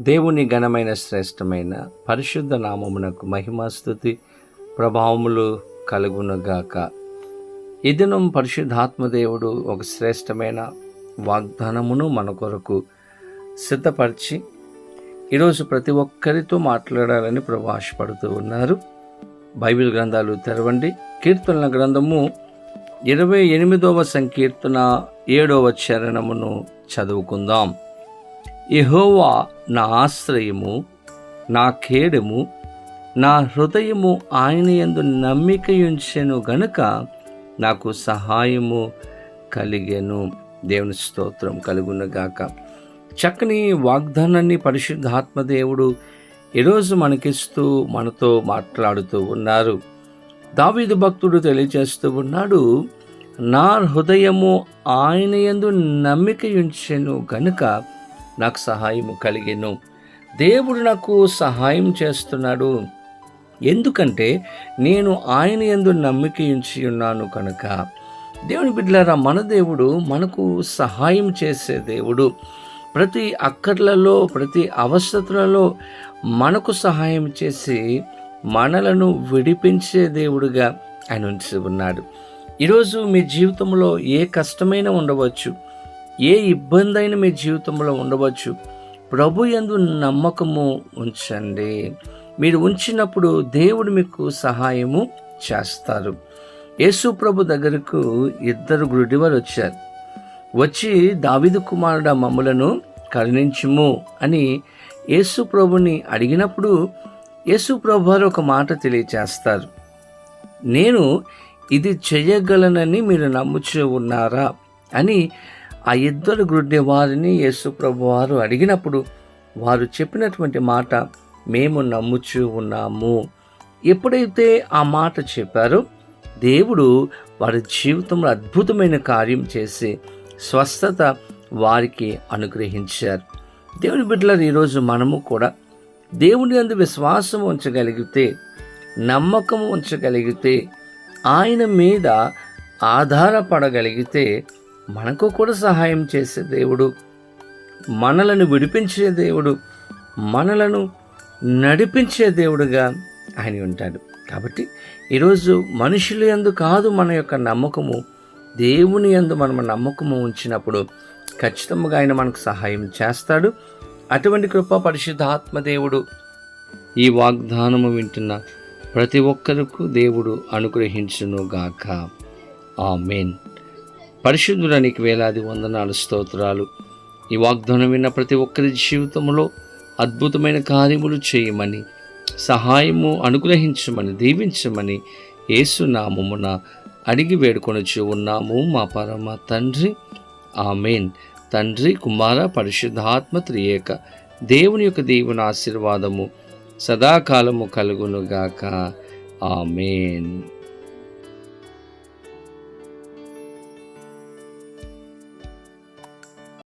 దేవుని ఘనమైన శ్రేష్టమైన పరిశుద్ధ నామమునకు మహిమాస్థుతి ప్రభావములు కలుగునుగాక. ఈ దినం పరిశుద్ధాత్మదేవుడు ఒక శ్రేష్టమైన వాగ్దానమును మన కొరకు సిద్ధపరిచి ఈరోజు ప్రతి ఒక్కరితో మాట్లాడాలని ప్రభాషపడుతూ ఉన్నారు. బైబిల్ గ్రంథాలు తెరవండి. కీర్తనల గ్రంథము ఇరవై ఎనిమిదవ సంకీర్తన ఏడవ చరణమును చదువుకుందాం. ఎహోవా నా ఆశ్రయము నా ఖేడము నా హృదయము ఆయన యందు నమ్మికయుంచెను గనుక నాకు సహాయము కలిగెను. దేవుని స్తోత్రం కలుగునగాక. చక్కని వాగ్దానాన్ని పరిశుద్ధాత్మదేవుడు ఈరోజు మనకిస్తూ మనతో మాట్లాడుతూ ఉన్నారు. దావీదు భక్తుడు తెలియజేస్తూ ఉన్నాడు నా హృదయము ఆయన యందు నమ్మికయుంచెను గనుక నాకు సహాయము కలిగెను. దేవుడు నాకు సహాయం చేస్తున్నాడు. ఎందుకంటే నేను ఆయన యందు నమ్మికయుంచి ఉన్నాను కనుక. దేవుని బిడ్డలారా మన దేవుడు మనకు సహాయం చేసే దేవుడు. ప్రతి అక్కర్లలో ప్రతి అవసరతలలో మనకు సహాయం చేసి మనలను విడిపించే దేవుడుగా ఆయన ఉంచి ఉన్నాడు. ఈరోజు మీ జీవితంలో ఏ కష్టమైన ఉండవచ్చు. ఏ ఇబ్బంది అయినా మీ జీవితంలో ఉండవచ్చు. ప్రభు ఎందు నమ్మకము ఉంచండి. మీరు ఉంచినప్పుడు దేవుడు మీకు సహాయము చేస్తారు. యేసు ప్రభు దగ్గరకు ఇద్దరు గుడివారు వచ్చారు. వచ్చి దావిదు కుమారుడ మమ్మలను కరుణించుము అని యేసు ప్రభుని అడిగినప్పుడు యేసు ప్రభు వారు ఒక మాట తెలియచేస్తారు. నేను ఇది చేయగలనని మీరు నమ్ముచూ ఉన్నారా అని ఆ ఇద్దరు గుడ్డి వారిని యేసు ప్రభు వారు అడిగినప్పుడు వారు చెప్పినటువంటి మాట మేము నమ్ముచూ ఉన్నాము. ఎప్పుడైతే ఆ మాట చెప్పారో దేవుడు వారి జీవితంలో అద్భుతమైన కార్యం చేసి స్వస్థత వారికి అనుగ్రహించారు. దేవుని బిడ్డలారు ఈరోజు మనము కూడా దేవుని అందు విశ్వాసం ఉంచగలిగితే నమ్మకం ఉంచగలిగితే ఆయన మీద ఆధారపడగలిగితే మనకు కూడా సహాయం చేసే దేవుడు మనలను విడిపించే దేవుడు మనలను నడిపించే దేవుడుగా ఆయన ఉంటాడు. కాబట్టి ఈరోజు మనుషులు ఎందు కాదు మన యొక్క నమ్మకము. దేవుని యందు మనం నమ్మకము ఉంచినప్పుడు ఖచ్చితంగా ఆయన మనకు సహాయం చేస్తాడు. అటువంటి కృప పరిశుద్ధాత్మ దేవుడు ఈ వాగ్దానము వింటున్న ప్రతి ఒక్కరికి దేవుడు అనుగ్రహించును గాక ఆమెన్. పరిశుద్ధుడానికి వేలాది వందనాలు స్తోత్రాలు. ఈ వాగ్దానం విన్న ప్రతి ఒక్కరి జీవితంలో అద్భుతమైన కార్యములు చేయమని సహాయము అనుగ్రహించమని దీవించమని ఏసునామమున అడిగి వేడుకొనొచ్చు ఉన్నాము మా పరమ తండ్రి. ఆమెన్. తండ్రి కుమార పరిశుద్ధాత్మ త్రియేక దేవుని యొక్క దేవుని ఆశీర్వాదము సదాకాలము కలుగునుగాక. ఆమెన్.